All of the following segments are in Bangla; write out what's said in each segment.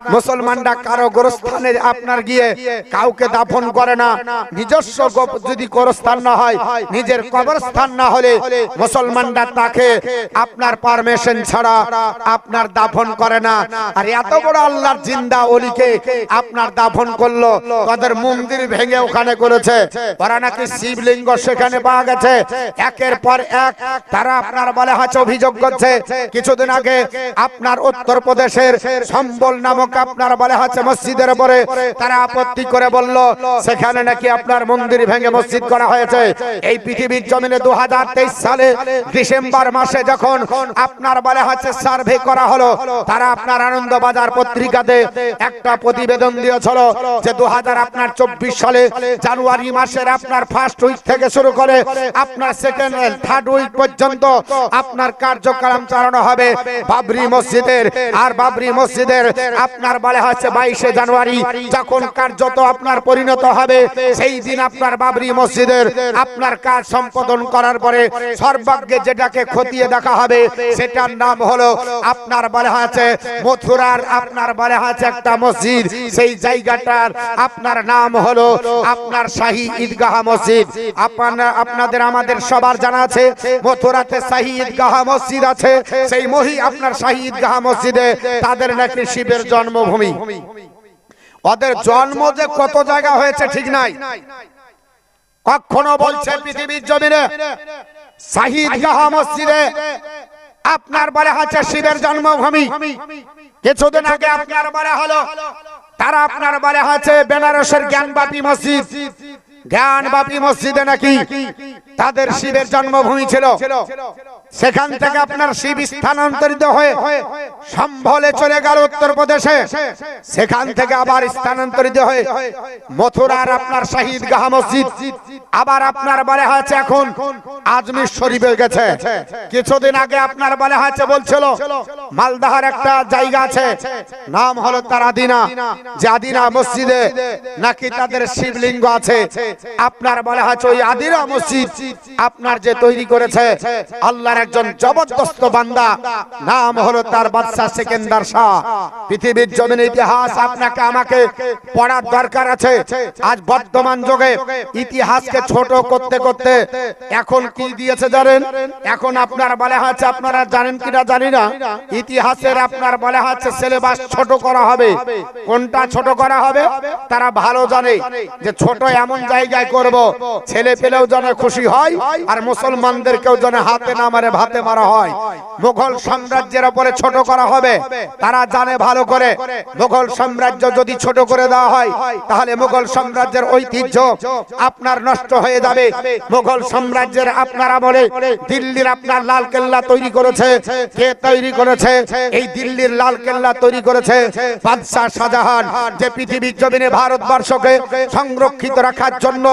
মুসলমানরা কারও গোরস্থানে আপনার গিয়ে কাউকে দাফন করে না, নিজস্ব যদি গোরস্থান না হয়, নিজের কবরস্থান না হলে মুসলমানরা তাকে আপনার পারমিশন ছাড়া আপনার দাফন করে না। আর এত বড় আল্লাহর জিন্দা অলিকে আপনার দাফন করল তাদের মন্দির ভেঙে ওখানে করেছে। ওরা নাকি শিবলিঙ্গ সেখানে পাওয়া গেছে। একের পর এক তারা আপনার বলে হচ্ছে অভিযোগ করছে। কিছুদিন আগে আপনার উত্তর প্রদেশের সম্বল নামক আপনার বলে হচ্ছে মসজিদের উপরে, তারা আপত্তি করে বলল, সেখানে নাকি আপনার মন্দির ভেঙে মসজিদ করা হয়েছে। এই পৃথিবীর জমিনে দু সালে ডিসেম্বর মাসে যখন আপনার বলে হচ্ছে সার্ভে করা হলো, তারা আপনার আনন্দ বাজার পত্রিকাতে একটা প্রতিবেদন দিয়েছিল যে দু আপনার চব্বিশ সালে জানুয়ারি মাসের আপনার ফার্স্ট উইক থেকে শুরু করে আপনার সেকেন্ড থার্ড উইক পর্যন্ত আপনার কার্যক্রম চালানো হবে বাবরি মসজিদের। আর বাবরি মসজিদের আপনার বলে হচ্ছে বাইশে জানুয়ারি। যখন কার্যত আপনার পরিণত হবে, সেই দিন আপনার বাবরি মসজিদের আপনার কাজ সম্পাদন করার পরে সর্বাগ্যে যেটাকে খতিয়ে দেখা হবে, সেটার নাম হলো আপনার বলে আছে মথুরার আপনার বলে আছে একটা মসজিদ। সেই জায়গাটার আপনার নাম হলো আপনার শাহী ঈদগাহ মসজিদ। আপনার, আপনাদের, আমাদের সবার জানা আছে, মথুরাতে শাহী ঈদগাহ মসজিদ আছে। সেই মহি আপনার শাহী ঈদগাহ মসজিদে তাদের নাকি শিবের জন্মভূমি। ওদের জন্ম যে কত জায়গা হয়েছে ঠিক নাই। কখনো বলছে পৃথিবীর জমিনে শাহিদ জাহা মসজিদে আপনার বলে হচ্ছে শিবের জন্মভূমি। কিছুদিন আগে আপনার বলে হলো, তারা আপনার বলে হচ্ছে বেনারসের জ্ঞানবাপী মসজিদ। জ্ঞানবাপী মসজিদে নাকি তাদের শিবের জন্মভূমি ছিল। সেখান থেকে আপনার শিব স্থানান্তরিত হয়ে সম্ভলে চলে গেল উত্তরপ্রদেশে। সেখান থেকে আবার স্থানান্তরিত হয়ে মথুরার আপনার শাহিদ গাহ মসজিদ, আবার আপনার বলে হয়েছে এখন আজমির শরীফে গেছে। কিছুদিন আগে আপনার বলে হয়েছে, বলছিল, মালদাহার একটা জায়গা আছে, নাম হলো তার আদিনা যে আদিনা মসজিদে নাকি তাদের শিবলিঙ্গ আছে। আপনার বলে হয়েছে ওই আদিনা মসজিদ আপনার যে তৈরি করেছে, আল্লাহর একজন জবরদস্ত বান্দা, নাম হলো তার বাদশাহ সেকেন্দার শাহ। পৃথিবীর জমিন ইতিহাস আপনাকে, আমাকে পড়ার দরকার আছে। আজ বর্তমান যুগে ইতিহাসকে ছোট করতে করতে এখন কি দিয়েছে জানেন? এখন আপনার বলে হচ্ছে আপনারা জানেন কিনা জানি না। ইতিহাসের আপনার বলে হচ্ছে সিলেবাস ছোট করা হবে। কোনটা ছোট করা হবে? তারা ভালো জানে যে ছোট এমন জায়গায় করব। ছেলে পেলেও যেন খুশি হয় আর মুসলমানদেরকেও যেন হাতে না মারে, ভাতে মারা হয়। মুঘল সাম্রাজ্যের উপরে ছোট করা হবে। তারা জানে ভালো করে, মুঘল সাম্রাজ্য যদি ছোট করে দেওয়া হয়, তাহলে মুঘল সাম্রাজ্যের ঐতিহ্য আপনার নষ্ট হয়ে যাবে। মুঘল সাম্রাজ্যের আপনার আমলে দিল্লির আপনার লাল কেল্লা তৈরি করেছে। কে তৈরি করেছে? এই দিল্লির লাল কেল্লা তৈরি করেছে বাদশাহ শাহজাহান, যে পৃথিবীর জমিনে ভারতবর্ষকে সংরক্ষিত রাখার জন্য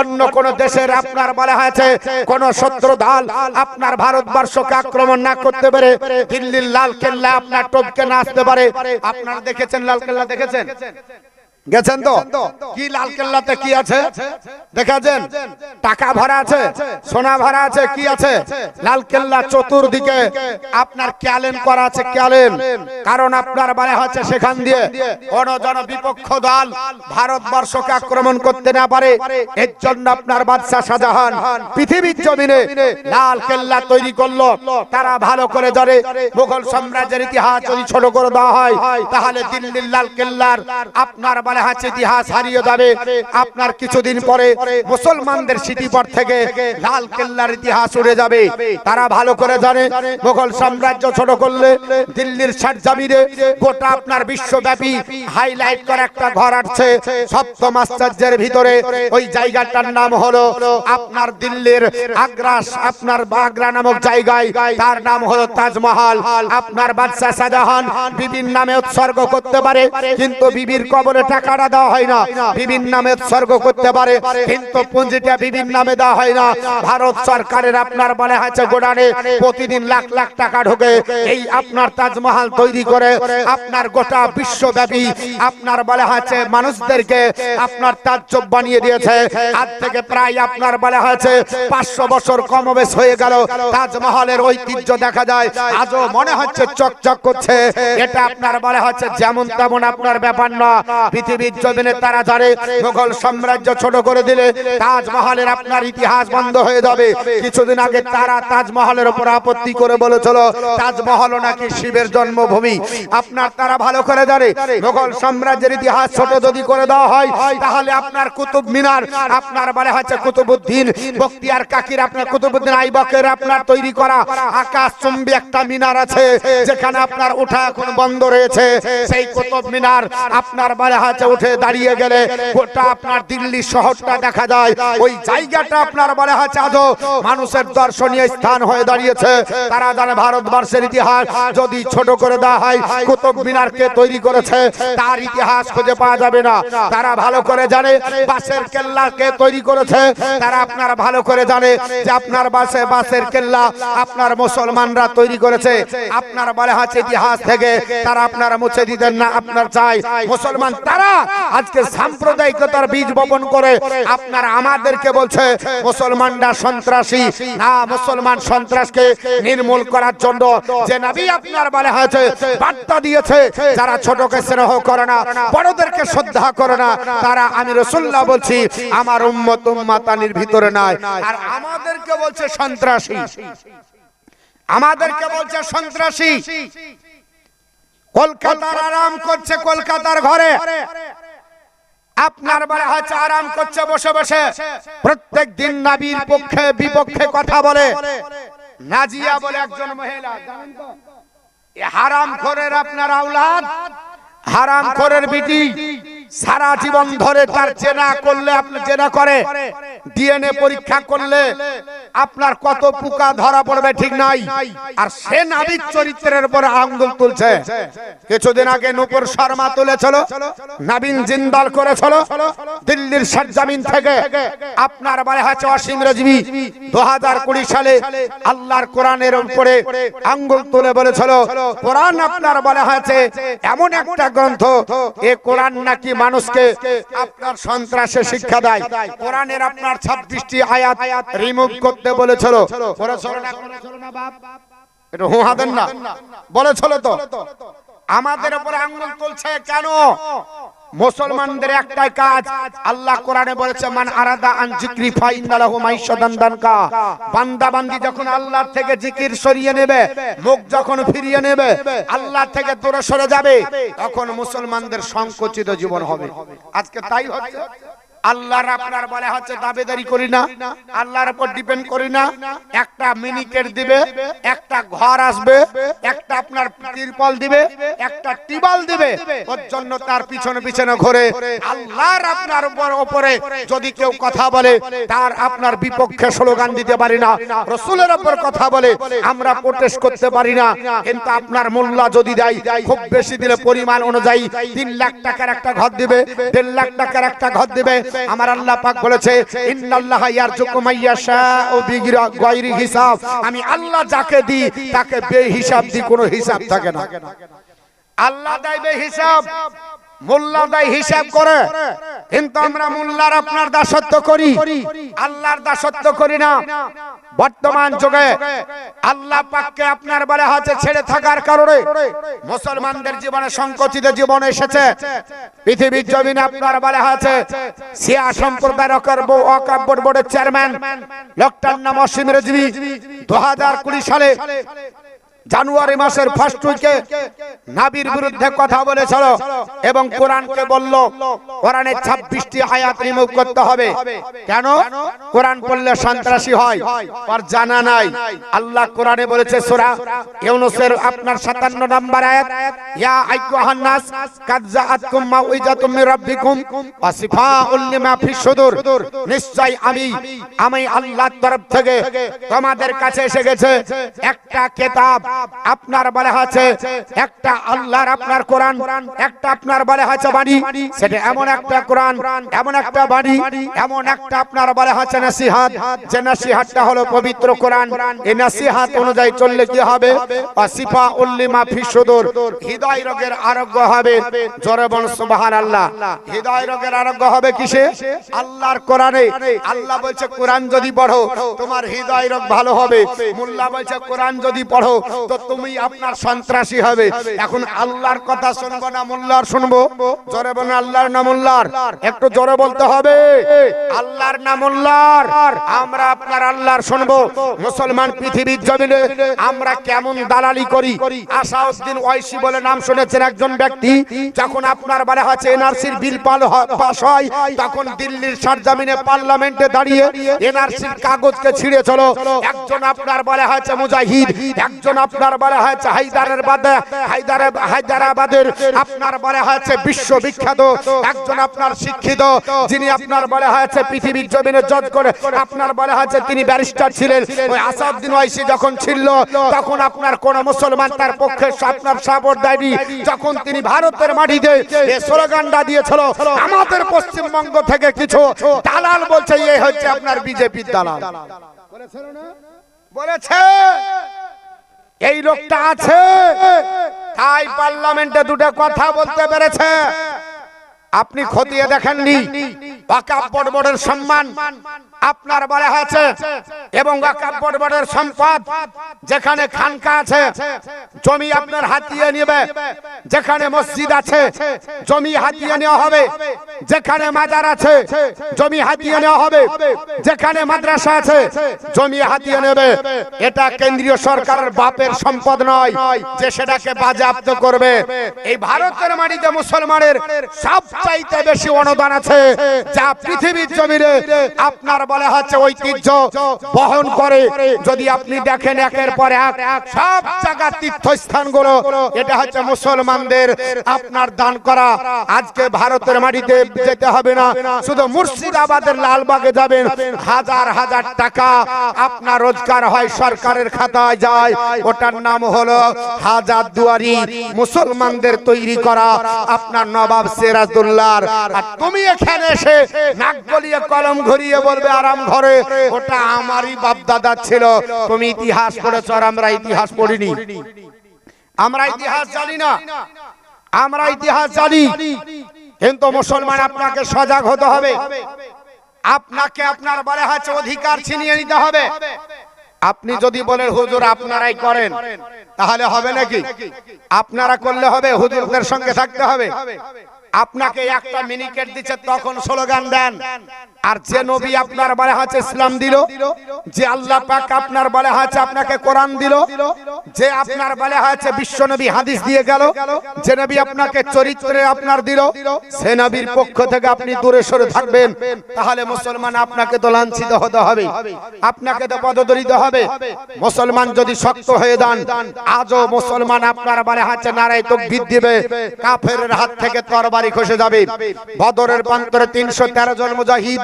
অন্য কোন দেশের আপনার বলা হয়েছে, কোন শত্রু দল আপনার ভারতবর্ষকে আক্রমণ না করতে পারে, দিল্লির লাল কেল্লা আপনার টপকে না আসতে পারে। আপনারা দেখেছেন, লাল কেল্লা দেখেছেন? গেছেন তো? কি লাল কেল্লাতে কি আছে? দেখাছেন টাকা ভরা আছে, সোনা ভরা আছে, কি আছে? লাল কেল্লা চতুর্দিকে আপনার ক্যালেন করা আছে, ক্যালেন। কারণ আপনার মানে হচ্ছে সেখান দিয়ে। কোন জন বিপক্ষ দল ভারতবর্ষকে আক্রমণ করতে না পারে। এর জন্য আপনার বাদশাহ শাহজাহান পৃথিবীর জমিনে লাল কেল্লা তৈরি করল। তারা ভালো করে জানে মুঘল সাম্রাজ্যের ইতিহাস যদি ছোট করে দেওয়া হয়, তাহলে দিল্লির লাল কেল্লার আপনার বলে হচ্ছে ইতিহাস হারিয়ে যাবে। আপনার কিছুদিন পরে মুসলমানদের স্মৃতিপট থেকে লাল কেল্লার ইতিহাস উড়ে যাবে। তারা ভালো করে জানে, মুঘল সাম্রাজ্য ছোট করলে দিল্লির ষাট জামিরে গোটা আপনার বিশ্বব্যাপী হাইলাইট করে একটা ঘর আসছে। সপ্তম আশ্চর্যের ভিতরে ওই জায়গাটার নাম হলো আপনার দিল্লির আগ্রাস, আপনার বাগরা নামক জায়গায়। তার নাম হলো তাজমহল। আপনার বাদশাহ শাহজাহান বিবির নামে উৎসর্গ করতে পারে, কিন্তু বিবির কবরে টাকা টাকাটা দেওয়া হয় না? বিভিন্ন নামে উৎসর্গ করতে পারে, কিন্তু পুঁজিটা বিভিন্ন নামে দেওয়া হয় না। ভারত সরকারের আপনার বলে আছে গোডানে প্রতিদিন লাখ লাখ টাকা ঢোকে। এই আপনার তাজমহল তৈরি করে, আপনার গোটা বিশ্বব্যাপী আপনার বলে হয়েছে মানুষদেরকে আপনার তাজ্জব বানিয়ে দিয়েছে। আজ থেকে প্রায় আপনার বলে হয়েছে পাঁচশো বছর কমবেশ হয়ে গেল। তাজমহলের ঐতিহ্য দেখা যায়। আজও মনে হচ্ছে চকচক করছে। এটা আপনার বলে হচ্ছে যেমন তেমন আপনার ব্যাপার না। পৃথিবীর জমিনে তারা জানে মুঘল সাম্রাজ্য ছোট করে দিলে তাজমহলের আপনার ইতিহাস বন্ধ হয়ে যাবে। কিছুদিন আগে তারা তাজমহলের উপর আপত্তি করে বলেছিল, তাজমহল নাকি শিবের জন্মভূমি। আপনার তারা ভালো করে জানে, মুঘল সাম্রাজ্যের ইতিহাস ছোট যদি করে দেওয়া হয়, তাহলে আপনার কুতুব মিনার, আপনার বলে হচ্ছে কুতুবুদ্দিন বখতিয়ার কাকির আপনার কুতুবুদ্দিন আইবকের আপনার তৈরি করা আকাশ চুম্বী একটা মিনার আছে, যেখানে আপনার ওঠা এখন বন্ধ রয়েছে। সেই কুতুব মিনার আপনার বলে হচ্ছে উঠে দাঁড়িয়ে গেলে গোটা আপনার দিল্লি শহরটা দেখা যায়। ওই জায়গাটা আপনার বলে হচ্ছে আজও মানুষের দর্শনীয় স্থান হয়ে দাঁড়িয়েছে। তারা জানে ভারতবর্ষের ইতিহাস। যদি ছোট করে দেওয়া হয়, কুতুব মিনার কে তৈরি করেছে, তার ইতিহাস খুঁজে পাওয়া যাবে না। তারা ভালো করে জানে বাসের কেল্লা কে তৈরি করেছে। তারা আপনার ভালো করে জানে যে আপনার বাসে বাসের কেল্লা আপনার মুসলমানরা তৈরি করেছে। আপনার বলে হচ্ছে ইতিহাস থেকে। তারা আপনারা মুছে দিতেন না, আপনার চাই। মুসলমান তারা আজকে সাম্প্রদায়িকতার বীজ বপন করে আপনার আমাদেরকে বলছে, মুসলমানরা সন্ত্রাসী। না, মুসলমান সন্ত্রাসকে নির্মূল করার জন্য যে নবী আপনার বলে হয়েছে, বার্তা দিয়েছে, যারা ছোটকে স্নেহ করে না, বড়দেরকে শ্রদ্ধা করে না, তারা আমি রসুল্লাহ বলছি, আমার উম্মত উম্মাতানির ভিতরে নাই। আর আমাদেরকে বলছে, সন্ত্রাসী। আমাদেরকে বলছে, সন্ত্রাসী। কলকাতার আরাম করছে কলকাতার ঘরে। আপনার বলে হচ্ছে আরাম করছে, বসে বসে। প্রত্যেক দিন নাবির পক্ষে, বিপক্ষে কথা বলে। নাজিয়া বলে একজন মহিলা হারাম খোরের আপনার আউলাদ হারাম খোরের বিটি। সারা জীবন ধরে তার চেনা করলে, আপনি চেনা করে। ডিএনএ পরীক্ষা করলে আপনার কত পোকা ধরা পড়বে ঠিক নাই। আর সে নাবিক চরিত্রের উপর আঙ্গুল তুলছে। কিছুদিন আগে নূপুর শর্মা তুলেছিল, নবীন জিন্দাল করেছিল, দিল্লির সরজামিন থেকে। আপনার বলে হচ্ছে অসীম রেজবি। দু হাজার কুড়ি সালে আল্লাহর কোরআনের উপরে আঙ্গুল তুলে বলেছিল, কোরআন আপনার বলা হয়েছে এমন একটা গ্রন্থ, এ কোরআন নাকি মানুষকে আপনার সন্ত্রাসে শিক্ষা দেয়। কোরআনের আপনার ছাব্বিশটি আয়াত রিমুভ করতে বলেছিল। বলেছিল তো। আমাদের উপরে আঙ্গুল তুলছে কেন? মুসলমানদের একটাই কাজ, আল্লাহ কোরআনে বলেছে, মান আরাদা আন জিক্রি ফাইন্নালাহু মাইশাদান দানকা বান্দা বান্দি যখন আল্লাহ থেকে জিকির সরিয়ে নেবে, মুখ যখন ফিরিয়ে নেবে, আল্লাহ থেকে দূরে সরে যাবে, তখন মুসলমানদের সংকুচিত জীবন হবে। আজকে তাই হচ্ছে। আল্লাহর আপনার বলে হচ্ছে দাবেদারি করি না, আল্লাহর উপর ডিপেন্ড করি না। একটা মিনিকেট দিবে, একটা ঘর আসবে, একটা আপনার তিরপল দিবে, একটা টিবাল দিবে, ওর জন্য তার পিছনে পিছনে ঘুরে। আল্লাহর আপনার উপর উপরে যদি কেউ কথা বলে, তার আপনার বিপক্ষে স্লোগান দিতে পারি না। রসুলের উপর কথা বলে, আমরা প্রোটেস্ট করতে পারি না। কিন্তু আপনার মোল্লা যদি দেয়, খুব বেশি দিলে পরিমাণ অনুযায়ী তিন লাখ টাকার একটা ঘর দিবে, দেড় লাখ টাকার একটা ঘর দিবে। আমার আল্লাহ পাক বলেছে ইন্নাল্লাহ ইয়ারজুকু মাইয়াশা ও বিগিরা গায়রি হিসাব। আমি আল্লাহ যাকে দিই তাকে বেহিসাব দিই কোনো হিসাব থাকে না। আল্লাহ দেয় হিসাব দেয় হিসাব করে। কিন্তু আমরা মোল্লার আপনার দাসত্ব করি। আল্লাহর দাসত্ব করি না। বর্তমান যুগে আল্লাহ পাককে আপনার বলে হচ্ছে ছেড়ে থাকার কারণে মুসলমানদের জীবনে সংকুচিত জীবন এসেছে। পৃথিবীর জমিনে আপনার বলে হচ্ছে সিয়া সম্প্রদায়ের অকাব বোর্ডের চেয়ারম্যান লোকটার নাম অসীম রেজবি দু কুড়ি সালে জানুয়ারি মাসের ফার্স্ট উইকে নাবির বিরুদ্ধে কথা বলেছিল এবং কোরআনকে বলল কোরআনের ছাব্বিশটি আয়াত রিমুভ করতে হবে। কেন? কোরআন পড়লে সন্ত্রাসী হয় আর জানা নাই। আল্লাহ কোরআনে বলেছে সূরা ইউনূসের আপনার 57 নম্বর আয়াত, ইয়া আইয়ুহান নাস, কাদ জাআতকুম মাউইজাতুম মির রাব্বিকুম ওয়া শিফাউল লিমা ফিস সুদুর। নিশ্চয় আমি আমি আল্লাহর তরফ থেকে তোমাদের কাছে এসে গেছে একটা কিতাব আপনার বলে আছে। একটা আল্লাহর আপনার কোরআন, একটা আপনার বলে আছে বাণী। সেটা এমন একটা কোরআন, এমন একটা বাণী, এমন একটা আপনার বলে আছে নসিহাত। যে নসিহাতটা হলো পবিত্র কোরআন। এই নসিহাত অনুযায়ী চললে কি হবে? আসিফা উল্লিমা ফি সুদূর। হৃদয় রোগের আরোগ্য হবে। জোরে বল সুবহানাল্লাহ। হৃদয় রোগের আরোগ্য হবে কিসে? আল্লাহর কোরআনে। আল্লাহ বলছে, কোরআন যদি পড়ো, তোমার হৃদয় রোগ ভালো হবে। মোল্লা বলছে, কোরআন যদি পড়ো তো তুমি আপনার সন্ত্রাসী হবে। এখন আল্লাহর কথা শুনব না মোল্লার শুনব? জোরে বলেন আল্লাহর না মোল্লার? একটু জোরে বলতে হবে। আল্লাহর না মোল্লার? আমরা আপনার আল্লাহর শুনব। মুসলমান পৃথিবীর জমিনে আমরা কেমন দালালি করি? আসাউদ্দিন ওয়াইসি বলে নাম শুনেছেন একজন ব্যক্তি, যখন আপনার বলা হচ্ছে এনআরসির বিল পাল পাস হয়, তখন দিল্লির সরজমিনে পার্লামেন্টে দাঁড়িয়ে এনআরসির কাগজকে ছিঁড়ে চলো। একজন আপনার বলা হয়েছে মুজাহিদ, একজন আপনার বলা হয়েছে হায়দারের বাদে। হায়দারে হায়দারাবাদের আপনার বলা হয়েছে বিশ্ববিখ্যাত একজন আপনার শিক্ষিত যিনি আপনার বলা হয়েছে পৃথিবীর জমিনে জজ করে আপনার বলা হয়েছে তিনি ব্যারিস্টার ছিলেন। ওই আসাউদ্দিন ওয়াইসি যখন ছিল তখন আপনার কোন মুসলমান তার পক্ষে আপনার সাপোর্ট দেয়নি। যখন তিনি ভারতের মাটিতে স্লোগানটা দিয়েছিল আমাদের পশ্চিমবঙ্গ থেকে কিছু দালাল বলছে এ হচ্ছে আপনার বিজেপির দালাল। বলেছে। এই লোকটা আছে। তাই পার্লামেন্টে দুটো কথা বলতে পেরেছে। আপনি খতিয়ে দেখেননি। পাকা বড় বড়ের সম্মান। আপনার বলা হয়েছে, এবং বোর্ডের সম্পদ যেখানে খানকা আছে, জমি আপনার হাতিয়ে নেবে। যেখানে মসজিদ আছে, জমি হাতিয়ে নেওয়া হবে। যেখানে মাজার আছে, জমি হাতিয়ে নেওয়া হবে। যেখানে মাদ্রাসা আছে, জমি হাতিয়ে নেবে। এটা কেন্দ্রীয় সরকারের বাপের সম্পদ নয় যে সেটাকে বাজেয়াপ্ত করবে। এই ভারতের মাটিতে মুসলমানের সবচাইতে বেশি অনুদান আছে, যা পৃথিবীর জমিনে আপনার বলা হচ্ছে ঐতিহ্য বহন করে। যদি আপনি দেখেন একের পর এক, সব জায়গা এটা হচ্ছে মুসলমানদের আপনার দান করা। আজকে ভারতের মাটিতে যেতে হবে না। শুধু মুর্শিদাবাদের লালবাগে যাবেন, হাজার হাজার টাকা আপনার রোজগার হয়, সরকারের খাতায় যায়। ওটার নাম হলো হাজার দুয়ারি, মুসলমানদের তৈরি করা আপনার নবাব সিরাজুল্লাহর আর তুমি এখানে এসে নাক গলিয়ে কলম ঘুরিয়ে বলবে আরাম ঘরে, ওটা আমারই বাপ দাদা ছিল। তুমি ইতিহাস পড়েছ আর আমরা ইতিহাস পড়িনি। আমরা ইতিহাস জানি না। আমরা ইতিহাস জানি। কিন্তু মুসলমান আপনাকে সজাগ হতে হবে। আপনাকে আপনার বলে হচ্ছে অধিকার ছিনিয়ে নিতে হবে। আপনি যদি বলেন, হুজুর, আপনারাই করেন, তাহলে হবে নাকি? আপনারা করলে হবে, হুজুরদের সঙ্গে থাকতে হবে। আপনাকে একটা মিনিকেট দিচ্ছে তখন স্লোগান দেন। আর যে নবী আপনার বলে আছে ইসলাম দিল যে আল্লাহ পাক আপনার বলে আছে আপনাকে কোরআন দিল যে আপনার বলে আছে বিশ্ব নবী হাদিস দিয়ে গেল যে নবী আপনাকে চরিত্রে আপনার দিল সে নবীর পক্ষ থেকে আপনি দূরে সরে থাকবেন। তাহলে মুসলমান আপনাকে তো লাঞ্ছিত হতে হবে। আপনাকে তো পদদলিত হবে। মুসলমান যদি শক্ত হয়ে দান আজও মুসলমান আপনার বলে আছে নারায় তকবীর দিবে কাফের হাত থেকে তরবারি খসে যাবে। বদরের প্রান্তরে তিনশো তেরো জন মুজাহিদ।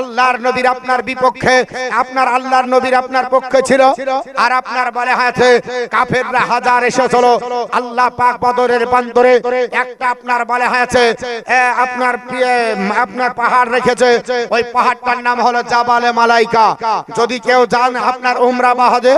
আল্লাহর নবীর আপনার বিপক্ষে, আপনার আল্লাহর নবীর আপনার পক্ষে ছিল। আর আপনার বলে আছে কাফেররা হাজার এসেছিল। আল্লাহ পাক বদরের প্রান্তরে একটা আপনার বলে হয়েছে আপনার আপনার পাহাড় রেখেছে। ওই পাহাড়টার নাম হলো জাবালে মালাইকা। যদি কেউ যান আপনার উমরা বাহাদে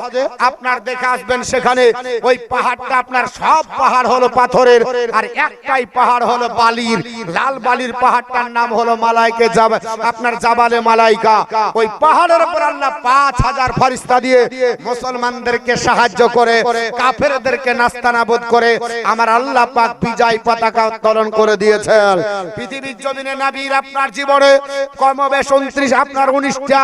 আপনার দেখে আসবেন সেখানে ওই পাহাড়টা, আপনার সব পাহাড় হলো পাথরের, আর একটাই পাহাড় হলো বালির, লাল বালির পাহাড়টার নাম হলো মালাইকে যাবা আপনার জাবালে মালাইকা। ওই পাহাড়ের উপর আল্লাহ পাঁচ হাজার ফরিস্তা দিয়ে মুসলমানদেরকে সাহায্য করে, কাফেরদেরকে নাস্তানাবুদ করে, আমার আল্লাহ পাক বিজয় পতাকা উত্তোলন করে দিয়েছেন। পৃথিবীর জমিনে নবীর আপনার জীবনে কমবেশ উনত্রিশ, আপনার উনিশটা,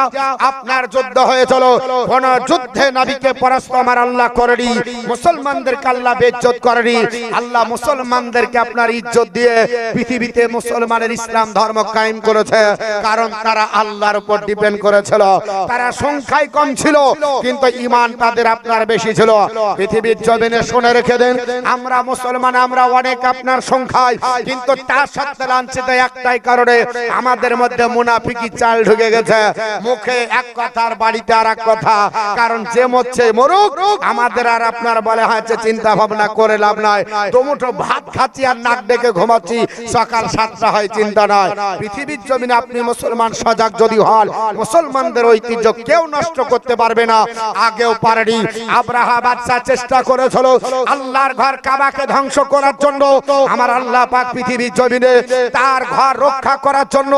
আপনার যুদ্ধ হয়েছিল। কোন যুদ্ধে নবীকে পরাস্ত আমার আল্লাহ করেনি। মুসলমানদেরকে আল্লাহ বেজ্জত করেনি। আল্লাহ মুসলমানদেরকে আপনার ইজ্জত দিয়ে পৃথিবীতে মুসলমানের ইসলাম ধর্ম কায়েম করেছে, কারণ তারা আল্লাহর উপর ডিপেন্ড করেছিল। তারা সংখ্যায় কম ছিল, কিন্তু ইমান তাদের আপনার বেশি ছিল। পৃথিবীর জমিনে শুনে রেখে দেন, আমরা মুসলমান, আমরা অনেক আপনার সংখ্যায়, কিন্তু তার সত্ত্বে লাঞ্ছিত একটাই কারণে আমাদের মধ্যে মুনাফিকি চাল ঢুকে গেছে। মুখে এক কথার বাড়িতে আর এক কথা, কারণ যে মরছে মরুক, আমাদের আর আপনার বলে হয়েছে, চিন্তা ভাবনা করে লাভ নাই। দুমুঠো ভাত খাচ্ছি আর নাক ডেকে ঘুমাচ্ছি সকাল সাতটা হয়, চিন্তা নয়। পৃথিবীর জমিনে আপনি মুসলমান সজাগ যদি হন, মুসলমানদের ঐতিহ্য কেউ নষ্ট করতে পারবে না। আগেও পারেনি। আব্রাহা বাদশা চেষ্টা করেছিল আল্লাহর ঘর কাবাকে ধ্বংস করার জন্য। আমার আল্লাহ পাক পৃথিবীর জমিনে তার ঘর রক্ষা করার জন্য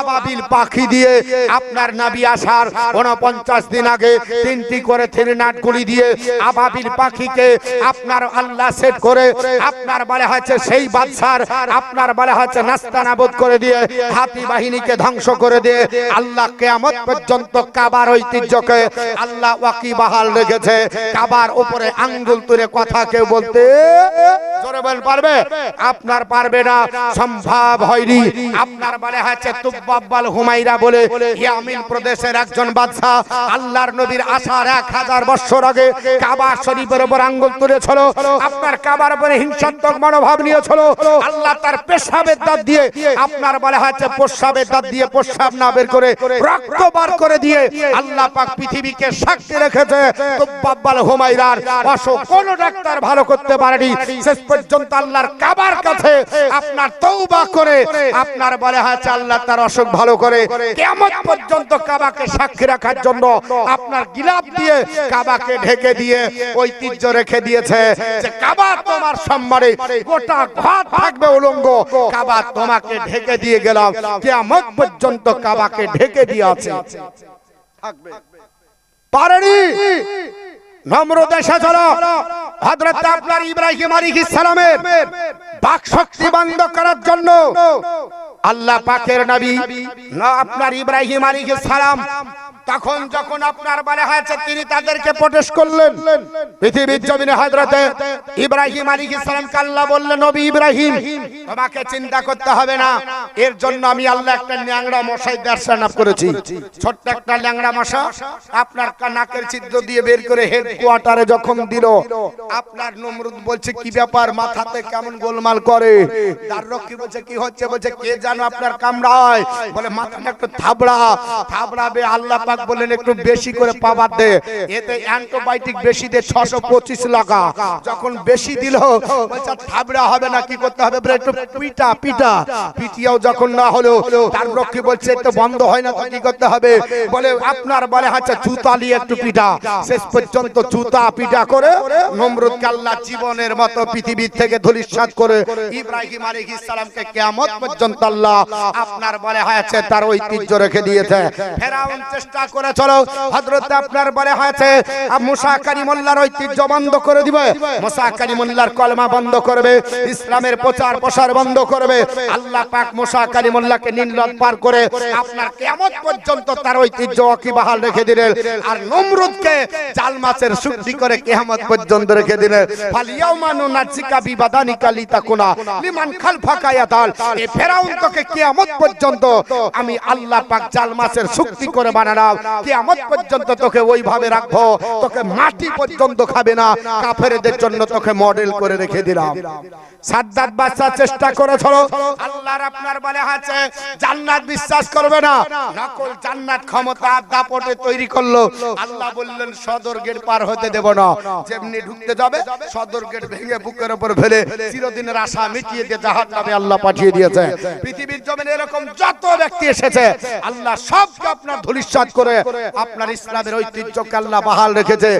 আবাবিল পাখি দিয়ে আপনার নাবি আসার উনপঞ্চাশ দিন আগে তিনটি করে থ্রিনাট গুলি দিয়ে আবাবিল পাখিকে আপনার আল্লাহ সেট করে, আপনার বলে হয়েছে, সেই বাদশার আপনার বলে হচ্ছে নাস্তানাবুদ করে দিয়ে, হাতি বাহিনীকে ধ্বংস করে দিয়ে, আল্লাহ কেয়ামত পর্যন্ত কাবার ঐতিহ্যকে আল্লাহ ওয়াকি বাহাল রেখেছে। কাবার উপরে আঙ্গুল তুলে কথা কেউ বলতে পারবে? আপনার পারবে না, সম্ভব হয়নি। আপনার বলে হচ্ছে তুব্বাব্বাল হুমাইরা বলে ইয়ামিন প্রদেশের একজন আল্লাহর আসার এক হাজার বছর আগে শরীফের উপর আঙ্গুল তুলেছিল। আপনার কাবার উপরে হিংসাত্মক মনোভাব নিয়েছিল। আল্লাহ তার পেশাবের দাঁত দিয়ে আপনার বলে হচ্ছে প্রস্রাবের দাঁত দিয়ে প্রস্রাব না বের করে রক্ত বার করে দিয়ে আল্লাহ পাক পৃথিবীকে সাক্ষী রেখেছে। তুব্বাব্বাল হুমাইরার অসুখ। কোন ডাক্তার ভালো করতে পারেনি। শেষ পর্যন্ত আল্লাহর কাবার কাছে আপনার তৌবা করে আপনার বলে হচ্ছে আল্লাহ তার অসুখ ভালো করে। কেমন পর্যন্ত কাবাকে সাক্ষী রাখার জন্য আপনার গিলাপ দিয়ে কাবাকে ঢেকে দিয়ে ঐতিহ্য রেখে দিয়েছে যে কাবা তোমার সম্মানে গোটা ঘর থাকবে উলঙ্গ। কাবা তোমাকে ঢেকে দিয়ে গেলাম। কেমন পর্যন্ত কাবাকে ঢেকে দিয়ে আছে পারেনি? নম্র দেশে চলো। হযরত আপনার ইব্রাহিম আলাইহিস সালামের বাক শক্তি বন্ধ করার জন্য আল্লাহ পাকের নবী, না আপনার ইব্রাহিম আলাইহিস সালাম তখন যখন আপনার বলে হয়েছে, তিনি তাদেরকে প্রটেস্ট করলেন। পৃথিবীর জমিনে হযরতে ইব্রাহিম আলাইহিস সালামকে আল্লাহ বললেন, নবী ইব্রাহিম, তোমাকে চিন্তা করতে হবে না। এর জন্য আমি আল্লাহ একটা ল্যাংড়া মশাই দর্শন করেছি। ছোট্ট একটা ল্যাংড়া মশা আপনার নাকের ছিদ্র দিয়ে বের করে হেড কোয়ার্টারে যখন দিল, আপনার নমরুদ বলছে, কি ব্যাপার? মাথাতে কেমন গোলমাল করে? তার রক্ষী বলছে, কি হচ্ছে? বলছে, কে জানো আপনার কামড়ায়? বলে, মাথাটা একটু থাবড়া, থাবড়াবে, আল্লাহ পাক বলেন একটু বেশি করে পাবার দে। এতে অ্যান্টিবায়োটিক বেশি দে, ছশো পঁচিশ লাগা। যখন বেশি দিল থাবড়া হবে না, কি করতে হবে? একটু পিটা পিটা। পিটিয়াও যখন না হলো, তার রক্ষী বলছে তো বন্ধ হয় না কি করতে হবে? বলে, আপনার বলে আচ্ছা জুতা নিয়ে একটু পিটা। শেষ পর্যন্ত জুতা পিটা করে নমরুদ আল্লাহ জীবনের মতো পৃথিবীর থেকে ধূলিসাৎ করে, ইব্রাহিম আলাইহিস সালামকে কিয়ামত পর্যন্ত আল্লাহ আপনার বলে হয়েছে, তার ঐতিহ্য রেখে দিয়েছে। ফেরাউন চেষ্টা করে চলো। হযরত আপনার বলে হয়েছে মুসা কারিমুল্লাহর ঐতিহ্য বন্ধ করে দিবে। মুসা কারিমুল্লাহর কলমা বন্ধ করবে, ইসলামের প্রচার প্রসার বন্ধ করবে। আল্লাহ পাক মুসা কারিমুল্লাহকে নীলনদ পার করে আপনার কিয়ামত পর্যন্ত তার ঐতিহ্য অকিবাহাল রেখে দিলেন। আর নমরুদকে জাল মাছের শুদ্ধি করে কিয়ামত পর্যন্ত রেখে দিলেন। ফালিয়াউমা নুনাজিকা বিবাদানিকা লিতাকুনা, লিমান খালফাকা ইয়াতাল এই ফেরাউন তোকে কিয়ামত পর্যন্ত আমি আল্লাহ পাক জাল মাছের শুক্তি করে বানালাম। কিয়ামত পর্যন্ত তোকে ওইভাবে রাখব। তোকে মাটি পর্যন্ত খাবে না। কাফেরদের জন্য তোকে মডেল করে রেখে দিলাম। সাদ্দাত বাদশা চেষ্টা আল্লাহর আপনার বলে আছে, জান্নাত বিশ্বাস করবে না। নকল জান্নাত ক্ষমতা দাপটে তৈরি করল। আল্লাহ বললেন, সদর গেট পার হতে দেব না। যেমনি ঢুকতে যাবে, সদর গেট ভেঙে বুকের উপর ফেলে চিরদিনের আশা মিটিয়ে দিয়ে আল্লাহ পাঠিয়ে দিয়েছে। পৃথিবীর জমিনে এরকম যত ব্যক্তি এসেছে, আল্লাহ সবকে আপনার ধূলিসাৎ করে, আপনার ইসলামের ঐতিহ্যকে আল্লাহ বাহাল রেখেছে।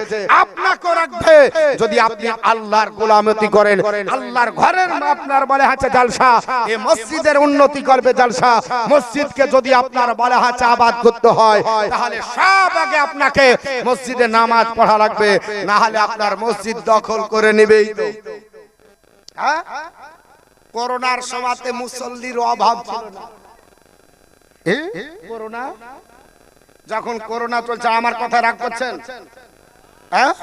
আপনাকে রাখবে, যদি আপনি আল্লাহর গোলামতি করেন। আল্লাহর ঘরের আপনার বলে আছে জালসা। এ মসজিদের উন্নতি করবে জালসা। মসজিদকে যদি আপনার বলে আছে আবাদ করতে হয়, তাহলে সব আগে আপনাকে মসজিদে নামাজ পড়া লাগবে। না হলে আপনার মসজিদ দখল করে নেবেই তো। হ্যাঁ? করোনার সময়তে মুসল্লির অভাব ছিল না। করোনা? যখন করোনা চলছে, আমার কথা রাগ করছেন? হ্যাঁ?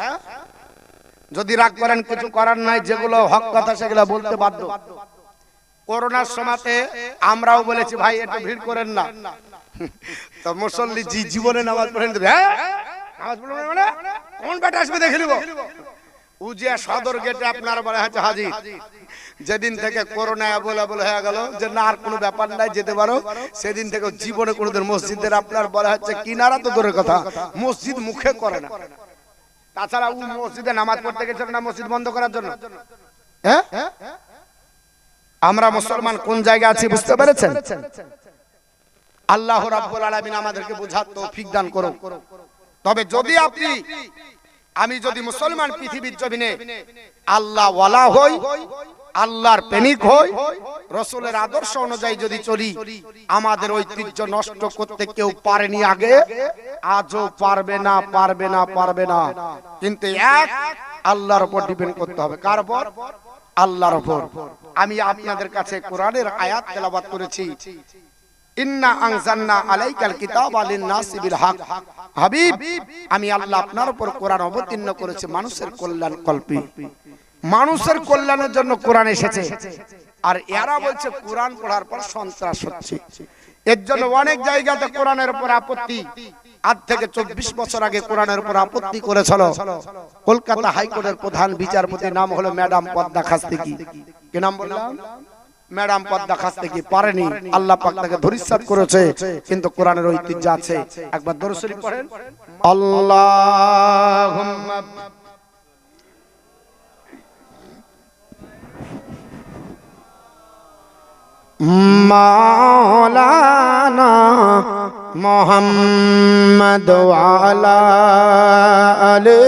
যদি রাগ করেন, কিছু করার নাই, যেগুলো হক কথা, সেগুলো বলতে বাধ্য। করোনার সময়তে আমরাও বলেছি, ভাই, একটু ভিড় করেন না। তো মুসল্লি জি জীবনে নামাজ পড়েন হ্যাঁ? নামাজ পড়বেন মানে? কোন বেটা আসবে দেখে নিব। উজিয়া সদর গেটে আপনার বলে হচ্ছে হাজির। যেদিন থেকে করোনা অ্যাভেলেবল হয়ে গেল, যে না, আর কোনো ব্যাপার নাই, যেতে পারো। সেদিন থেকে জীবনে কোনোদিন মসজিদের আপনার বলা হচ্ছে, কিনারা তো দূরের কথা। মসজিদ মুখে করে না। তাছাড়া ও মসজিদে নামাজ পড়তে গেছিল না মসজিদ বন্ধ করার জন্য। হ্যাঁ? আমরা মুসলমান কোন জায়গায় আছি বুঝতে পেরেছেন? আল্লাহ রাব্বুল আলামিন আমাদেরকে বুঝার তৌফিক দান করুন। তবে যদি আপনি আমি যদি মুসলমান পৃথিবীর জমিনে আল্লাহ ওয়ালা হই আল্লাহর প্রেমিক হই রসুলের আদর্শ অনুযায়ী যদি চলি আমাদের ঐতিহ্য নষ্ট করতে কেউ পারেনি আগে আজও পারবে না পারবে না পারবে না কিন্তু এক আল্লাহর উপর ডিপেন্ড করতে হবে। কার উপর? আল্লাহর উপর। আমি আপনাদের কাছে কোরআনের আয়াত তেলাবাত করেছি। ইন্না আনজালনা আলাইকাল কিতাবা লিন-নাসি বিল হক। হাবিব আমি আল্লাহ আপনার উপর কোরআন অবতীর্ণ করেছি মানুষের কল্যাণ কল্পে। মানুষের কল্যাণের জন্য কোরআন এসেছে। আর এরা বলছে কোরআন পড়ার পর সন্ত্রাস হচ্ছে। এর জন্য অনেক জায়গাতে কোরআনের উপর আপত্তি। আজ থেকে চব্বিশ বছর আগে কোরআনের উপর আপত্তি করেছিল। কলকাতা হাইকোর্টের প্রধান বিচারপতির নাম হলো ম্যাডাম পদ্মা খাস্তিকি কি নাম বললাম? ম্যাডাম পদ্মা খাস থেকে পারেনি। আল্লাহ পাক তাকে ধরিসাত করেছে। কিন্তু কোরআনের ঐতিহ্য আছে। একবার দরুদ শরীফ পড়েন। আল্লাহুম্মা মাওলানা মোহাম্মদ আলে।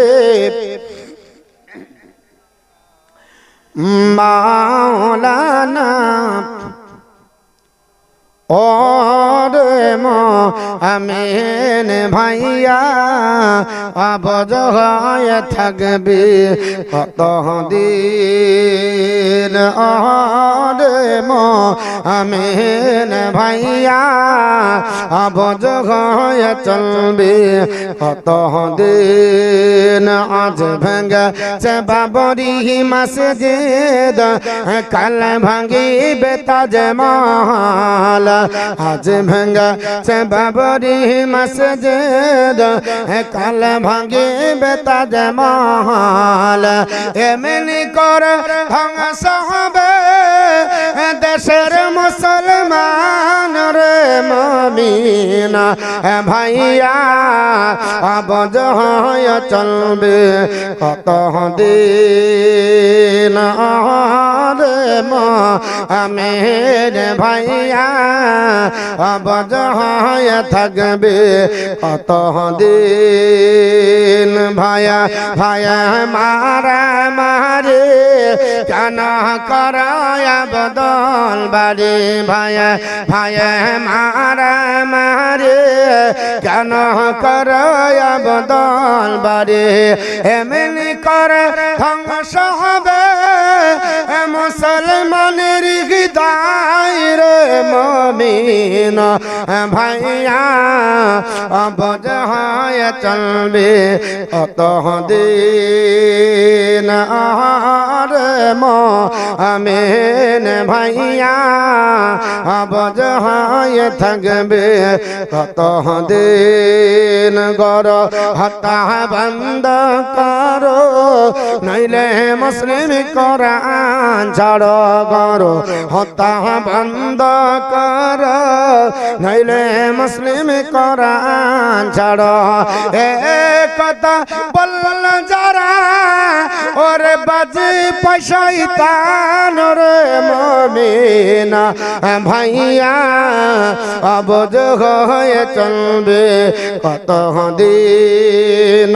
মাওলানা ওরে মো আমিন ভাইয়া আবজ হয়ে থাকবে কত দিন ওরে আমিন ভাইয়া আবজ হয়ে চলবে। কত দিন আজ ভেঙ্গে সে বাবরি মসজিদ, কাল ভাঙ্গিবে তাজ মহাল। আজ ভেঙ্গা সে বাবরি মসজিদ, কাল ভাঙ্গিবে তাজ মহাল। এমনি কর ধ্বংস হবে দেশের মুসলমান রে মমিনা। ভাইয়া আবজ হয়ে চলবে কত দিন আমের ভাইয়া আবজ হয়ে থাকবে কত দিন ভাইয়া ভাইয়া মারা মারে, কেন করায় বদল বাড়ি? ভাইয়া ভাইয়া মারা মারে, কেন করায় বদল বাড়ি? এমনি করে ধ্বংস হবে মুসলমানের হৃদয় রে মমিন। ভাইয়া অবজ হয়ে চলবে অত দিন। আমেন ভাইয়া অবজ হয়ে থাকবে। কত দিন গর হতা বন্ধ করো, নইলে মুসলিম কোরআন ছাড়ো করো হতা বন্ধ কর, নইলে মুসলিম কোরআন ছাড়ো। এ কথা বলল যারা ওরে বাজি পয়সাই তান রে মমিনা। ভাইয়া অবজ হয়ে চলবে কত দিন